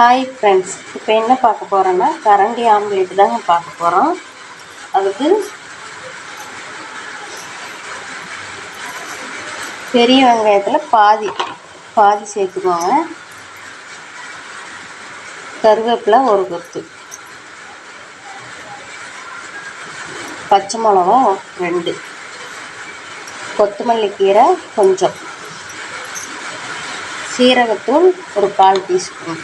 Hi friends இப்போ என்ன பார்க்க போகிறோன்னா கரண்டி ஆம்லேட் தாங்க பார்க்க போகிறோம் அதுக்கு பெரிய வெங்காயத்தில் பாதி பாதி சேர்த்துக்கோங்க. கருவேப்பிலை ஒரு கொத்து. பச்சை மிளகா ரெண்டு. கொத்தமல்லி கீரை கொஞ்சம். சீரகத்தூள் ஒரு கால் டீஸ்பூன்.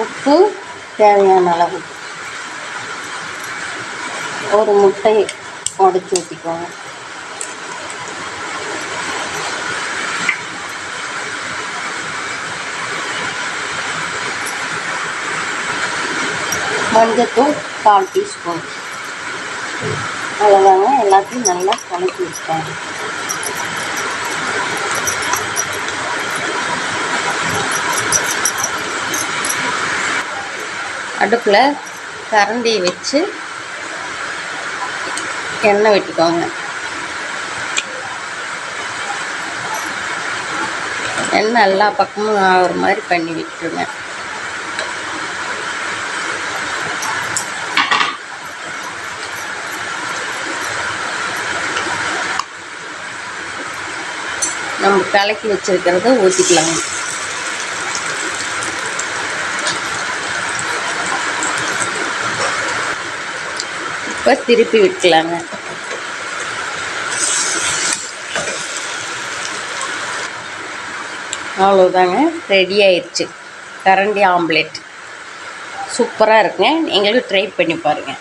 உப்பு தேவையான அளவு. ஒரு முட்டை உடச்சி ஊற்றிக்கோங்க மஞ்சத்தூள் கால் டீஸ்பூன். அவ்வளோதாங்க எல்லாத்தையும் நல்லா கலக்கி வச்சுட்டாங்க அடுப்பில் கரண்டி வச்சு எண்ணெய் விட்டுக்கோங்க. எண்ணெய் எல்லா பக்கமும் ஆகிற மாதிரி பண்ணி விட்டுருங்க. நம்ம கலக்கி வச்சுருக்கிறத ஊற்றிக்கலாங்க இப்போ திருப்பி விட்டுலாங்க அவ்வளோதாங்க ரெடி ஆயிடுச்சு கரண்டி ஆம்லேட் சூப்பராக இருக்குங்க. நீங்களும் ட்ரை பண்ணி பாருங்கள்